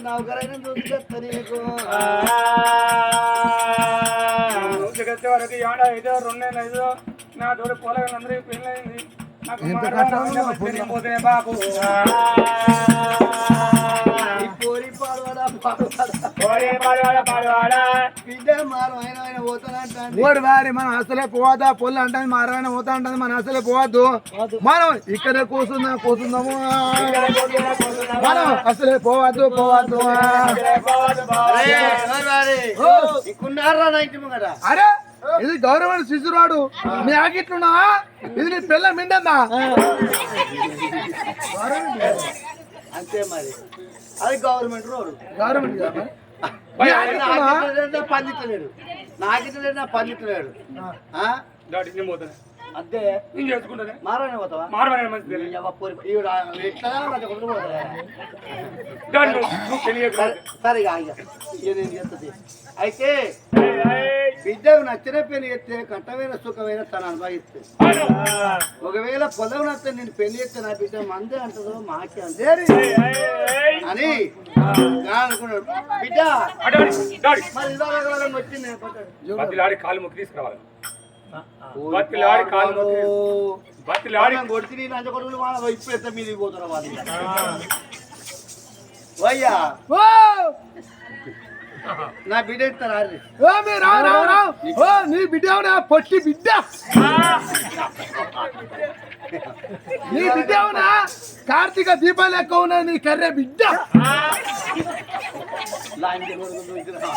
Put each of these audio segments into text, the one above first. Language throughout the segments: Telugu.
నౌకరైనా చూసుకొస్తా నీకు ఊరికొచ్చే వరకు ఏడ ఐదో రెండేళ్ళు ఐదో. నా తోడు పొలగా అందరికీ పెళ్ళయింది. నాకు. పోతే బాబు. ఓడి వారి మనం అసలే పోవద్దా? పొల్లు అంటుంది మారమైన పోతా అంటుంది మనం అసలే పోవద్దు. మనం ఇక్కడే కూర్చుందాం కూర్చుందాము. మనం అసలే పోవద్దు పోవద్దు. అరే ఇది గౌరవం శిశురాడు. మీ ఆగిట్లున్నావా? ఇది నీ పిల్ల మిండన్నా అంతే మరి. అది గవర్నమెంట్ రోడ్. కదా పందిట్లేడు నాకిట్లేడు పోతాను అంతే. నేను చేసుకుంటానే. మారని పోతావా? మారవాడే మంచిది. ఈవిడ ఎట్లా కొడుకు పోతావా? సరే నేను చేస్తుంది? అయితే. బిడ్డకు నచ్చిన పెళ్ళి చేస్తే కట్టమైన సుఖమైన తను అనుభవిస్తే. అను. ఒకవేళ పొలం నచ్చ నేను పెళ్ళి చేస్తే నా బిడ్డ మందే అంటదో మాకే అంతే. ఏయ్, ఏయ్, ఏయ్. అని అనుకున్నాడు బిడ్డ కాలం. బతిలాడి మొక్కి తీసుకురావాలి. బతిలాడి కాలు మొక్కి బతిలాడి ఆడి కొడితే నీ లంచ కొడుకులు వాళ్ళ ఇప్పుడు ఎంత మీదికి పోతారు వాళ్ళు. వయ్యా. ఓ! నా బిడ్డ ఇస్తారా రే. ఓ మీ రావు రావు రావు. ఓ నీ బిడ్డ ఎవడా? పొట్టి బిడ్డ. నీ బిడ్డ అవునా? కార్తీక దీపాలు ఎక్కువ ఉన్నా నీ కర్రె బిడ్డ. లంచ కొడుకులు ఇద్దరు.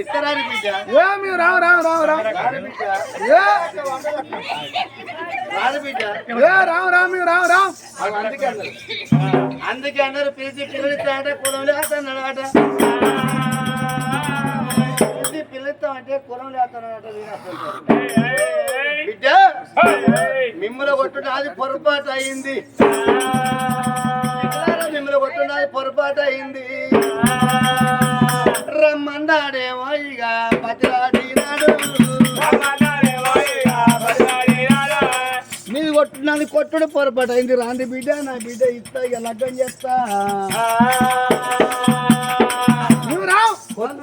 ఇస్తారా రే బిడ్డ ఏ మీ రావు రావు రావు రావు. ఏ? రావు రావు రావు రావు. అది అందుకే అన్నారు అన్నారు పిలిచి పిల్లలిస్తామంటే కులం లేస్తున్నాడు అట పిలిచి పిల్లలిస్తామంటే కులం బిడ్డ! మిమ్మల్ని కొట్టుడు అది పొరపాటు అయింది. కొట్టుడు అది పొరపాటు అయింది? రమ్మన్నాడేమో ఇక బతిలాడినాడు. మీరు కొట్టున్నది కొట్టుడు పొరపాటు అయింది. రాంది బిడ్డ నా బిడ్డ ఇస్తా ఇక లగ్గం చేస్తా. నువ్వు రావు. వాళ్ళు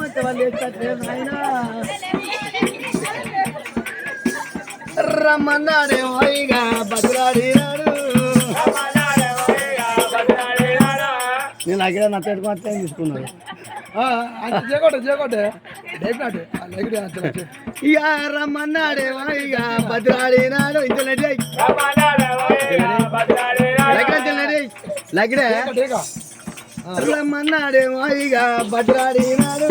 రమ్మన్నాడే ఎత్తనే అర్థం నేను అక్కడ నా పేరు మాత్రం తీసుకున్నాడు ఆ, అది చేయకూడదు చేయకూడదు రమ్మన్నాడే లెగిడి అంతే ఇక రమ్మన్నాడేమో లగిడే రమ్మన్నాడేమో ఇక బతిలాడినాడు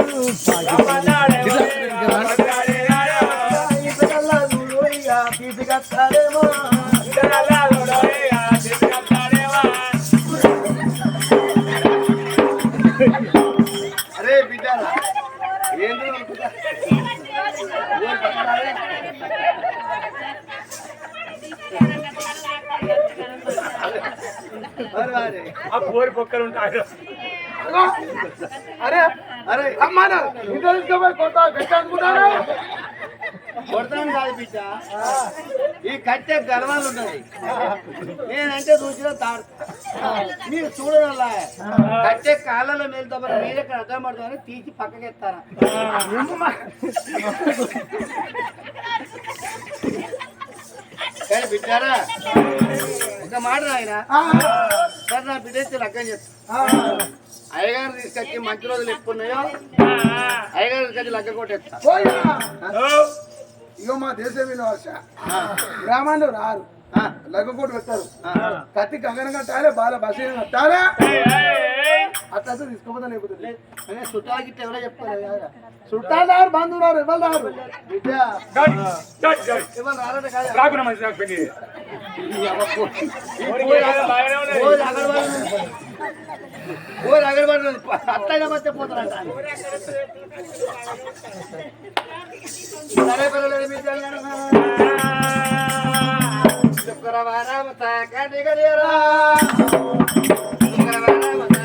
ఇతరుల ఆ పోరి పొక్కలు ఉంటాయి అరే అరే అమ్మాన ఇద్దరు తీసుకుపోయి కొత్త గట్టి అనుకుంటారు కొడతాను కాదు బిడ్డ. ఈ కట్టె గర్వాలు ఉన్నాయి. నేనంటే రుచిలో తాడు. మీరు చూడనల్లా. కట్టె కాళ్ళలో మేలుతా మీరు ఎక్కడ అడ్డం పడుతుందని తీసి పక్కకి ఎత్తారా. బిడ్డారా ఒక మాట ఆయన సార్ నా బిడ్డ లగ్గం చేస్తా. అయ్యగారు తీసుకొచ్చి మంచి రోజులు ఎక్కువ ఉన్నాయో అయ్యగారు తీసుకొచ్చి లగ్గ కొట్టేస్తా. ఇగో మా దేశం వినవాస గ్రామాల్లో రారు. ఆ, లగ్గకోట పెట్టారు. ఆ. కత్తి గగన కట్టాలి బాల బస కట్టాలి. అట్లా తీసుకోపోతా లేకపోతే. చుట్టాలు గిట్ట ఎవరో కదా. చుట్టాలు బంధువులు రారు ఎవరు రారు? బిడ్డ. ఎవరు రారట కాదు. రాకుండా అగరబడి మధ్య పోతారంట సరే పిల్లలు బిడ్డలు శుక్రవారం తాకండి గడియరా శుక్రవారం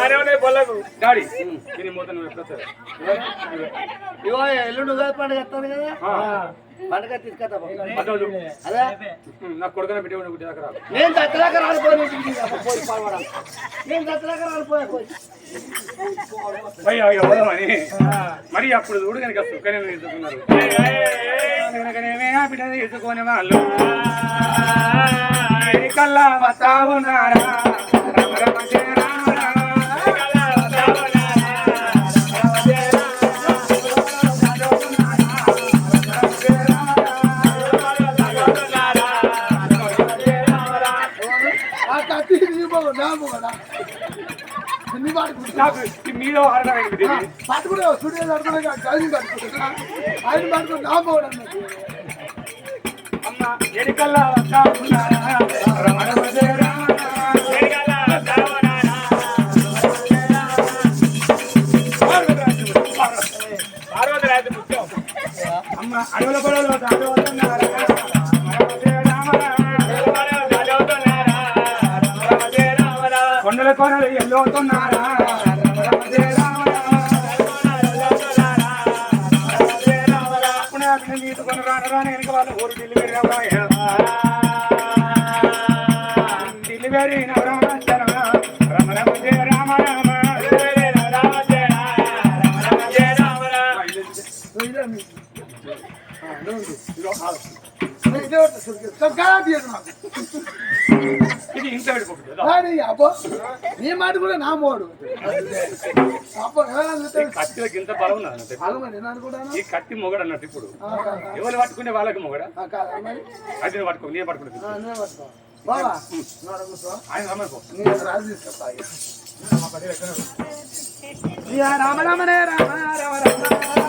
బాగానే ఉన్నాయి పొలకు డాడీ దీని మూత నువ్వు ఎప్పుడు వస్తావు? ఇగో ఎల్లుండి ఉగాది పండుగ వస్తుంది కదా. పండుగ. అదే? ఉమ్, నాకు కొడుకున పెట్టి ఉండి దగ్గర నేను దత్తలాగా రాలిపోయి నేను దత్తలాగా రాలిపోయా మరి. అప్పుడు చూడు కనుక సుఖనే ఆ బిడ్డని తీసుకొని వాళ్ళు. కల్లా వస్తా అమ్మ ఎడికల్లా వస్తా ఉన్నారా రామ రామ జయ రామ రామ. ఎడికల్లా వస్తా ఉన్నారా? అమ్మ అడవుల పొడవులో దాడవుతున్నారా? కొండల కొనలు ఎల్లుతున్నారా రామ తీసుకొని రాను రాను వెనక వాళ్ళు ఊరు డెలివరీ డెలివరీ రామ రామ రామ జయ నీ మాట కూడా నా మోడు అబ్బో ఇంత బలం ఈ కత్తి మొగడు అన్నట్టు ఇప్పుడు ఎవరు పట్టుకునే వాళ్ళకి మొగడ అది పట్టుకో నేను పట్టుకుంటుంది పట్టుకో బావా ఆయన రమ్మనుకో రాజు తీసుకొస్తా రామ రామ రామ రామ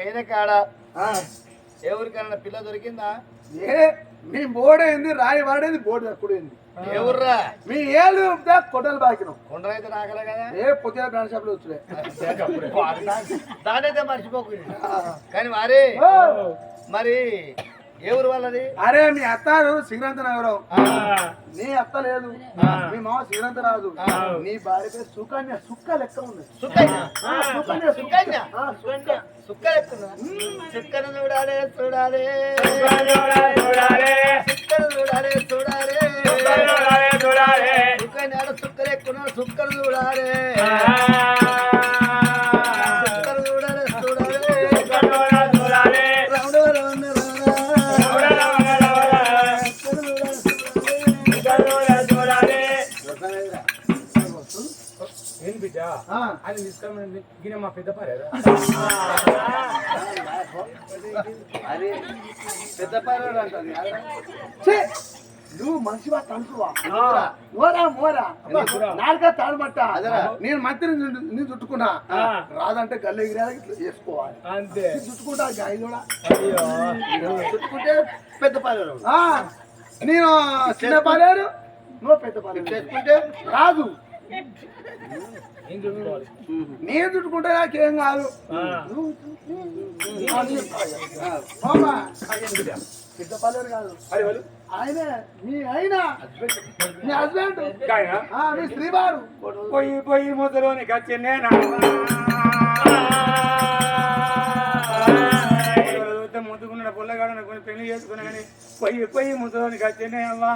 వేరే కాడ. ఎవరికైనా పిల్ల దొరికిందా? ఏ మీ బోర్డైంది రాయి వాడేది బోర్డు ఎక్కడైంది ఎవర్రా మీ ఏళ్ళు కొట్టలు బాకినాం. కొండరైతే నాకలే కదా? ఏ పొద్దున బ్రాండ్ షాప్లో వచ్చుడే దానైతే మర్చిపోకు కానీ మరి మరి ఏ ఊరు వాళ్ళది? అరే మీ అత్తారు శ్రీకాంత నగరం నీ అత్త లేదు. మీ మామ శ్రీకాంత రాదు నీ భార్య పేరు సుకన్య. సుక్క లెక్క ఉంది. సుకన్య. సుక్కయ్య ఆ, సుక్క. సుక్కను చూడాలి చూడాలి. సుక్కను చూడాలి చూడాలి. ఎక్కున్నాడు సుక్కను చూడాలి. ఆయన తీసుకురమ్మని గిన్నె మా పెద్ద పారేరా అది పెద్ద ఛీ! నువ్వు మనిషి వా తంటువా మోరా మోరా. నాలుక తాడమట్ట నేను మంత్రి నేను చుట్టుకున్నా. రాదంటే గల్లె ఎగిరేలా ఇట్లా చేసుకోవాలి. అంతే. చుట్టుకుంటా గాయ కూడా. చుట్టుకుంటే పెద్ద ఆ, నేను చిన్న పాలేరు నువ్వు పెద్ద పాలేరు. చేసుకుంటే రాదు. నేను చుట్టుకుంటే నాకేం కాదు. ఆయనే మీ ఆయన. మీ హస్బెండ్ ఆయన ఆ, మీ శ్రీవారు పోయి పోయి ముసలోని కచ్చిందేనా ముద్దుకున్న పుల్లగాడు అనుకుని పెళ్ళి చేసుకున్నా కానీ పొయ్యి పొయ్యి ముసలోని కచ్చిందే అమ్మా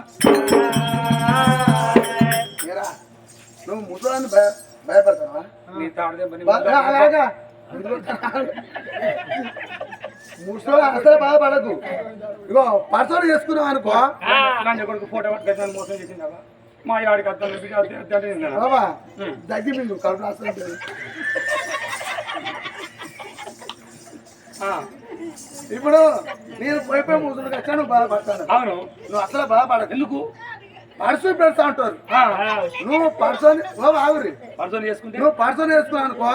ఏరా, నువ్వు ముసలాన్ని భయ భయపడతావా? అలాగా ముసలి అసలు బాధపడకు. ఇగో పర్సలు చేసుకున్నావు అనుకో. కొడుకు ఫోటో పట్టుకొని మోసం చేసిందా మా ఆడికి అర్థం దగ్గి మీరు కడుపు రాస్తుంది ఇప్పుడు నేను పోయి పోయి ముసుగులకు వచ్చా నువ్వు బాధపడతాను అవును. నువ్వు అసలు బాధపడదు ఎందుకు? పర్సు పెడతా అంటారు. ఆ, నువ్వు పర్సన్ ఓ ఆగురి. పరిశోధన చేసుకుంటే? నువ్వు పర్సన్ వేసుకున్నావు అనుకో.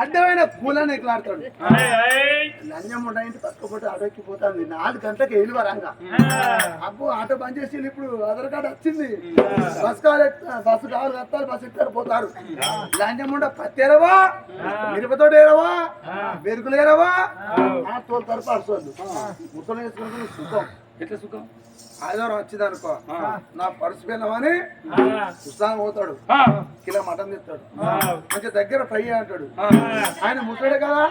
అడ్డమైన కూలని ఎక్కలాడతాడు లంజం ఉండండి పట్టుకుపోతే అడక్కిపోతుంది. నాలుగు గంటలకు వెళ్ళి వరంగా. అబ్బో ఆటో బంద్ చేసి ఇప్పుడు. ఆధార్ కార్డు వచ్చింది. బస్ కావాలి బస్సు కావాలి కట్టాలి బస్సు ఎక్కారు పోతారు. లంజం ఉండ పత్తేరవా మిరపతోటి ఏరవా బెరుకులు ఏరవా ఆ. తోలుతారు పర్సోళ్ళు. ముసలు వేసుకుని సుఖం. ఎట్లా సుఖం? ఆదివారం వచ్చింది అనుకో. నా పర్సు పిల్లమని పుస్తకం పోతాడు. కిలో మటన్ తెస్తాడు. మంచి దగ్గర ఫ్రై అంటాడు. ఆయన ముసడే కదా?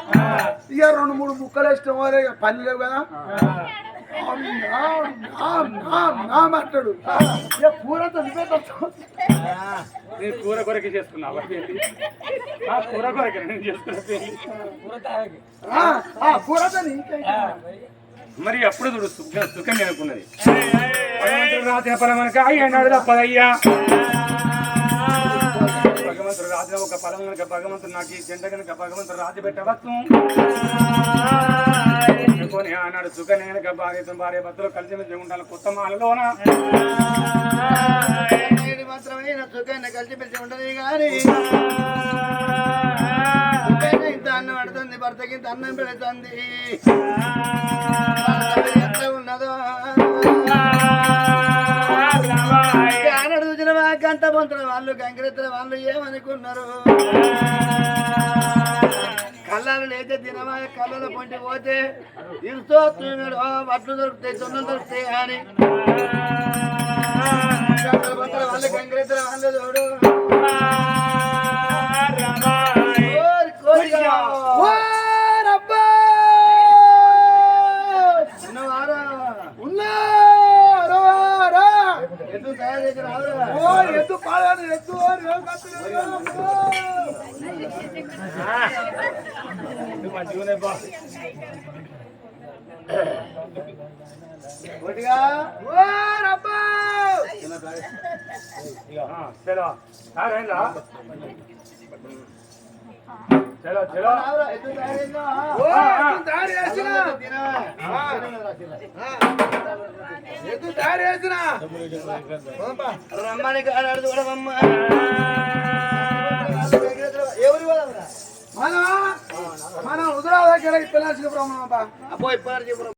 ఇక రెండు మూడు ముక్కలు ఇష్టం వారే పని లేవు కదా? అంటాడు. తెస్తావు. నేను కూర కొరకే చేసుకున్నావా కూర కొరకే నేను చేసుకున్న ఆ, కూరతో మరి అప్పుడు చూడు సుఖం రాసిన ఫలమనక అయ్యన్నాడు తప్పదయ్యా భగవంతుడు రాసిన ఒక ఫలం కనుక భగవంతుడు నాకు ఈ చెంట కనుక భగవంతుడు రాసి పెట్టవచ్చు అనుకొని ఆనాడు సుఖ నేనక భార్యతో భార్య భర్తలు కలిసి మెలిసి ఉండాలి కొత్త మాలలోన నేడు మాత్రమైన సుఖాన్ని కలిసి పెట్టి ఉండదు కానీ ఇంత అన్నం పడుతుంది భర్తకి ఇంత అన్నం పెడుతుంది. ఎంత ఉన్నదో చూసిన వాకంత పొంతుల వాళ్ళు గంగిరెత్తుల వాళ్ళు ఏమనుకున్నారు? కళ్ళలు లేతే తినమా కళ్ళలో పొంటి పోతే ఇరుతో తిన్నాడు వడ్లు దొరుకుతాయి జొన్నలు దొరుకుతాయి అని. గంటల వాళ్ళు గంగిరెత్తుల వాళ్ళు చూడు. రావురా, ఎద్దు తయారు చేసినా? ఓ ఎద్దు తయారు చేసిన. తినవా? ఎద్దు తయారు చేసిన. రమ్మని కాడాడు చూడమమ్మ ఎవరు మన మన హుజరాబాద్ దగ్గర పిల్లలు బ్రహ్మ అబ్బో ఇప్పుడు చెప్పు.